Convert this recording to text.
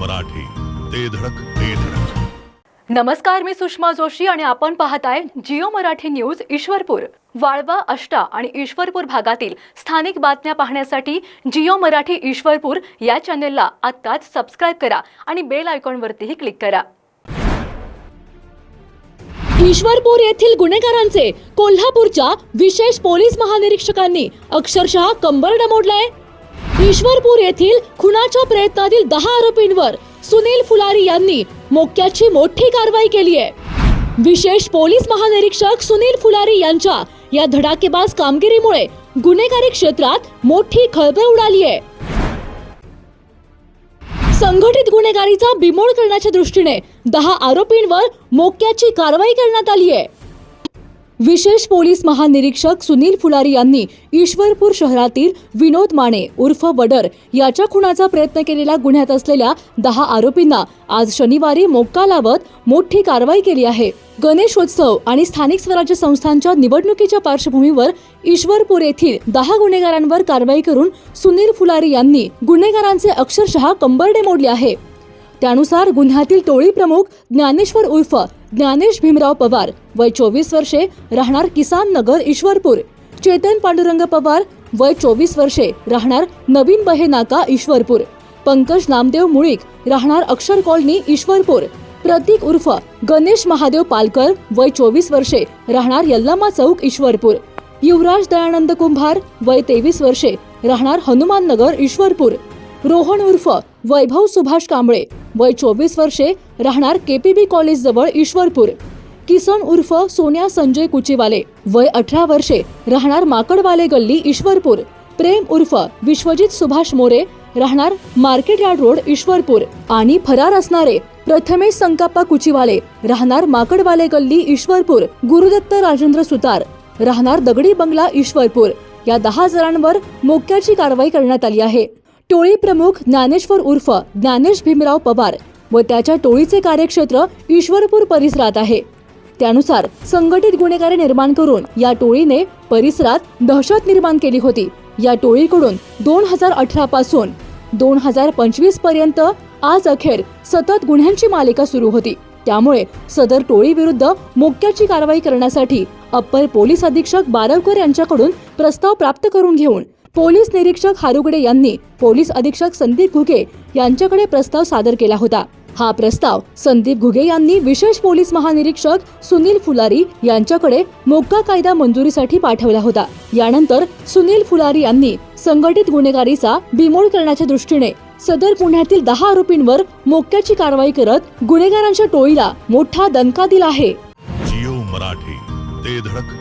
मराठी. ते धडक ते धडक. नमस्कार मी सुषमा जोशी आणि आपण पाहताय जिओ मराठी न्यूज ईश्वरपूर. वाळवा अष्टा आणि ईश्वरपूर भागातील स्थानिक बातम्या पाहण्यासाठी जिओ मराठी ईश्वरपूर या चॅनेलला आत्ताच सबस्क्राईब करा आणि बेल आयकॉनवरतीही क्लिक करा. ईश्वरपूर येथील गुन्हेगारांचे कोल्हापूरच्या विशेष पोलीस महानिरीक्षकांनी अक्षरशः कंबर डमोडलंय. ईश्वरपूर येथील खुनाच्या प्रयत्नातील दहा आरोपींवर सुनील फुलारी यांनी मोक्याची मोठी कारवाई केली आहे. विशेष पोलीस महानिरीक्षक सुनील फुलारी यांच्या या धडाकेबाज कामगिरीमुळे गुन्हेगारी क्षेत्रात मोठी खळबळ उडाली आहे. संघटित गुन्हेगारीचा बिमोड करण्याच्या दृष्टीने दहा आरोपींवर मोक्याची कारवाई करण्यात आली आहे. विशेष पोलीस महानिरीक्षक सुनील फुलारी यांनी ईश्वरपूर शहरातील विनोद माने उर्फ वडर याच्या खुनाचा प्रयत्न केलेल्या गुन्ह्यात असलेल्या दहा आरोपींना आज शनिवारी मोक्का लावत मोठी कारवाई केली आहे. गणेशोत्सव आणि स्थानिक स्वराज्य संस्थांच्या निवडणुकीच्या पार्श्वभूमीवर ईश्वरपूर येथील दहा गुन्हेगारांवर कारवाई करून सुनील फुलारी यांनी गुन्हेगारांचे अक्षरशः कंबरडे मोडले आहे. त्यानुसार गुन्ह्यातील टोळी प्रमुख ज्ञानेश्वर उर्फ ज्ञानेश भीमराव पवार वय चोवीस वर्षे राहणार किसान नगर ईश्वरपूर. चेतन पांडुरंग पवार वय चोवीस वर्षे राहणार नवीन बहे नाका ईश्वरपूर. पंकज नामदेव मुळीक राहणार अक्षर कॉलनी ईश्वरपूर. प्रतीक उर्फ गणेश महादेव पालकर वय चोवीस वर्षे राहणार यल्लामा चौक ईश्वरपूर. युवराज दयानंद कुंभार वय तेवीस वर्षे राहणार हनुमान नगर ईश्वरपूर. रोहन उर्फ वैभव सुभाष कांबळे वय चोवीस वर्षे राहणार केपीबी कॉलेज जवळ ईश्वरपूर. किसन उर्फ सोन्या संजय कुचीवाले वय अठरा वर्षे राहणार माकडवाले गल्ली ईश्वरपूर. प्रेम उर्फ विश्वजित सुभाष मोरे राहणार मार्केट यार्ड रोड ईश्वरपूर. आणि फरार असणारे प्रथमेश संकाप्पा कुचीवाले राहणार माकडवाले गल्ली ईश्वरपूर गुरुदत्त राजेंद्र सुतार राहणार दगडी बंगला ईश्वरपूर. या दहा जणांवर मोक्याची कारवाई करण्यात आली आहे. टोळी प्रमुख ज्ञानेश्वर उर्फ ज्ञानेश भीमराव पवार व त्याच्या टोळीचे कार्यक्षेत्र ईश्वरपूर परिसरात आहे. त्यानुसार संघटित गुन्हेगारी निर्माण करून या टोळीने परिसरात दहशत निर्माण केली होती. या टोळीकडून दोन हजार अठरा पासून दोन हजार पंचवीसपर्यंत आज अखेर सतत गुन्ह्यांची मालिका सुरू होती. त्यामुळे सदर टोळी विरुद्ध मोक्याची कारवाई करण्यासाठी अप्पर पोलीस अधीक्षक बारवकर यांच्याकडून प्रस्ताव प्राप्त करून घेऊन पोलीस निरीक्षक हारुगडे यांनी पोलीस अधीक्षक संदीप घुगे यांच्याकडे प्रस्ताव सादर केला होता. हा प्रस्ताव संदीप घुगे यांनी विशेष पोलीस महानिरीक्षक सुनील फुलारी यांच्याकडे मोक्का कायदा मंजुरीसाठी पाठवला होता. यानंतर सुनील फुलारी यांनी संघटित गुन्हेगारीचा बिमोड करण्याच्या दृष्टीने सदर पुण्यातील दहा आरोपींवर मोक्याची कारवाई करत गुन्हेगारांच्या टोळीला मोठा दणका दिला आहे. जिओ मराठी ते धडक.